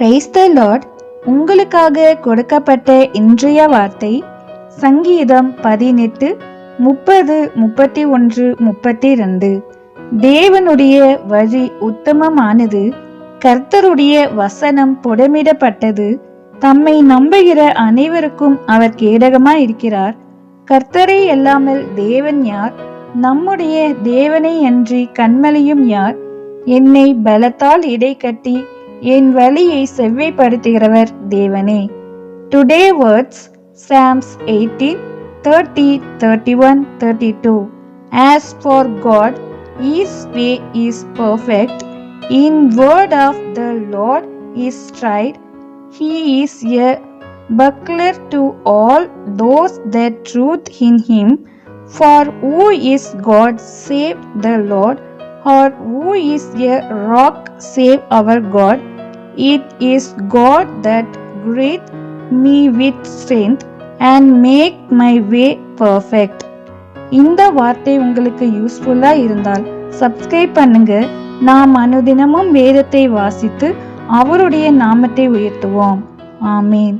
Praise the Lord உங்களுக்காக கொடுக்கப்பட்ட இன்றைய வார்த்தை சங்கீதம் பதினெட்டு முப்பது முப்பத்தி ஒன்று முப்பத்தி ரெண்டு தேவனுடைய வழி உத்தமமானது கர்த்தருடைய வசனம் புடமிடப்பட்டது. தம்மை நம்புகிற அனைவருக்கும் அவர் கேடகமாய் இருக்கிறார் கர்த்தரே அல்லாமல் தேவன் யார்? நம்முடைய தேவனை அன்றி கண்மலையும் யார்? என்னை பலத்தால் இடை கட்டி என் வழியை செவ்வைப்படுத்துகிறவர் தேவனே today words psalms eighteen thirty thirty one thirty two as for God his way is perfect in word of the Lord is straight he is a buckler to all those that truth in him. For who is God save the Lord, Or who is a rock save our God? It is God that great me with strength and make my way perfect. இந்த வார்த்தை உங்களுக்கு யூஸ்ஃபுல்லா இருந்தால் subscribe பண்ணுங்க நாம் அனுதினமும் வேதத்தை வாசித்து அவருடைய நாமத்தை உயர்த்துவோம் ஆமீன்